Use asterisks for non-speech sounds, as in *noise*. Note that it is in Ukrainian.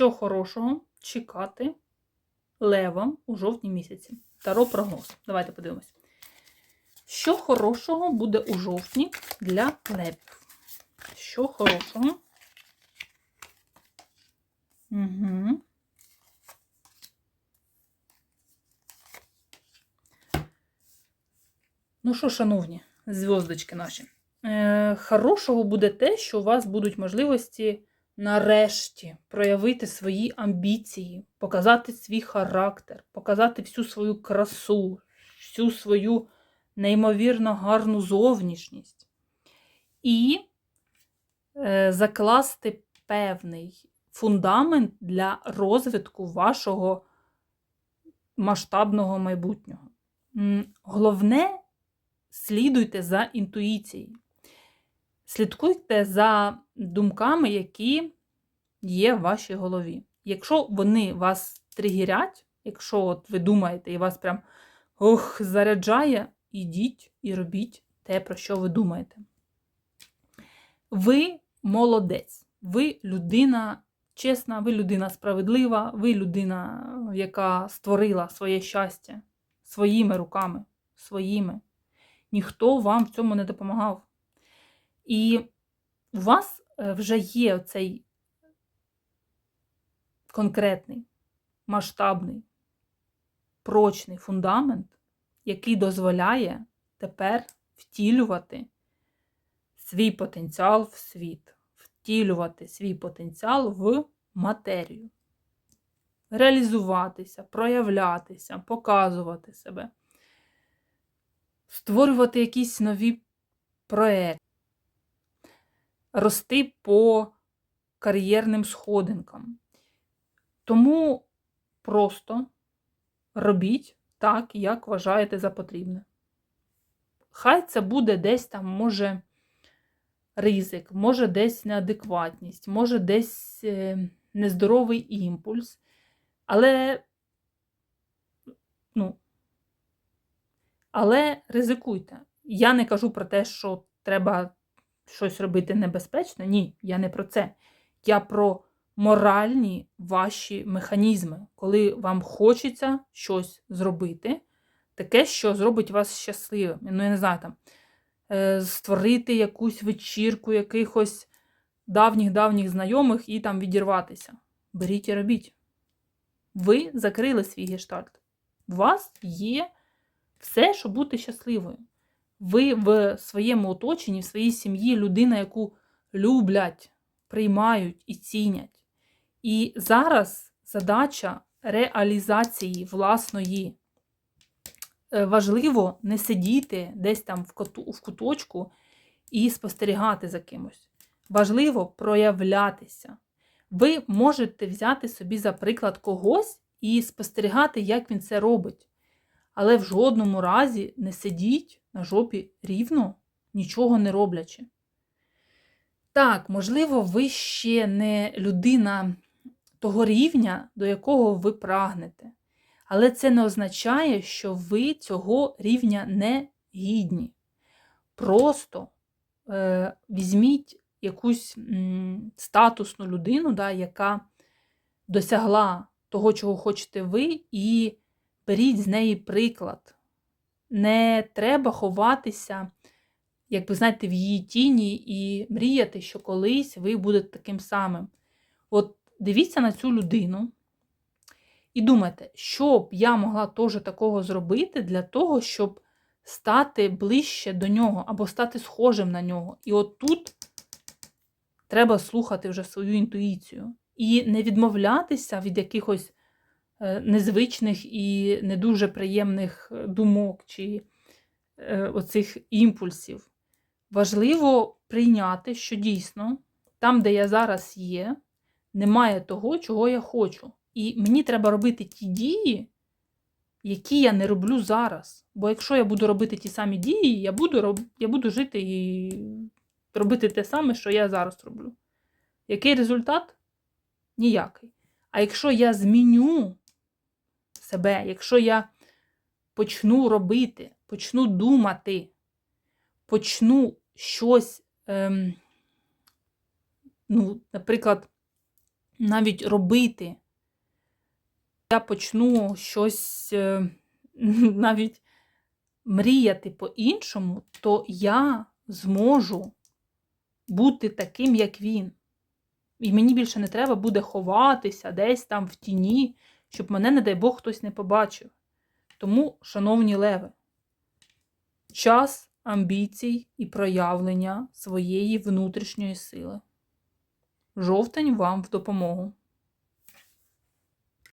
що хорошого чекати левам у жовтні місяці. Таро прогноз. Давайте подивимось. Що хорошого буде у жовтні для левів? Що хорошого? Угу. Ну що, шановні, зв'язочки наші. Е, хорошого буде те, що у вас будуть можливості нарешті проявити свої амбіції, показати свій характер, показати всю свою красу, всю свою неймовірно гарну зовнішність. І е, закласти певний фундамент для розвитку вашого масштабного майбутнього. Головне, слідуйте за інтуїцією. Слідкуйте за думками, які є в вашій голові. Якщо вони вас тригерять, якщо от ви думаєте і вас прям ох, заряджає, ідіть і робіть те, про що ви думаєте. Ви молодець, ви людина чесна, ви людина справедлива, ви людина, яка створила своє щастя своїми руками, своїми. Ніхто вам в цьому не допомагав. І у вас е, вже є цей конкретний, масштабний, прочний фундамент, який дозволяє тепер втілювати свій потенціал в світ, втілювати свій потенціал в матерію, реалізуватися, проявлятися, показувати себе, створювати якісь нові проекти рости по кар'єрним сходинкам. Тому просто робіть так, як вважаєте за потрібне. Хай це буде десь там, може, ризик, може десь неадекватність, може десь е, нездоровий імпульс. Але, ну, але ризикуйте. Я не кажу про те, що треба щось робити небезпечно. Ні, я не про це. Я про моральні ваші механізми, коли вам хочеться щось зробити, таке, що зробить вас щасливим. Ну, я не знаю, там, е, створити якусь вечірку якихось давніх-давніх знайомих і там відірватися. Беріть і робіть. Ви закрили свій гештальт. У вас є все, щоб бути щасливою ви в своєму оточенні, в своїй сім'ї людина, яку люблять, приймають і цінять. І зараз задача реалізації власної. Е, важливо не сидіти десь там в, куточку і спостерігати за кимось. Важливо проявлятися. Ви можете взяти собі за приклад когось і спостерігати, як він це робить. Але в жодному разі не сидіть на жопі рівно, нічого не роблячи. Так, можливо, ви ще не людина того рівня, до якого ви прагнете. Але це не означає, що ви цього рівня не гідні. Просто е, візьміть якусь м, статусну людину, да, яка досягла того, чого хочете ви, і беріть з неї приклад не треба ховатися, як ви знаєте, в її тіні і мріяти, що колись ви будете таким самим. От дивіться на цю людину і думайте, що б я могла теж такого зробити для того, щоб стати ближче до нього або стати схожим на нього. І от тут треба слухати вже свою інтуїцію. І не відмовлятися від якихось незвичних і не дуже приємних е, думок чи е, оцих імпульсів. Важливо прийняти, що дійсно там, де я зараз є, немає того, чого я хочу. І мені треба робити ті дії, які я не роблю зараз. Бо якщо я буду робити ті самі дії, я буду я буду жити і робити те саме, що я зараз роблю. Який результат? Ніякий. А якщо я зміню себе, якщо я почну робити, почну думати, почну щось, ем, ну, наприклад, навіть робити. Я почну щось е, *laughs* навіть мріяти по-іншому, то я зможу бути таким, як він. І мені більше не треба буде ховатися десь там в тіні, щоб мене, не дай Бог, хтось не побачив. Тому, шановні леви, час амбіцій і проявлення своєї внутрішньої сили. Жовтень вам в допомогу.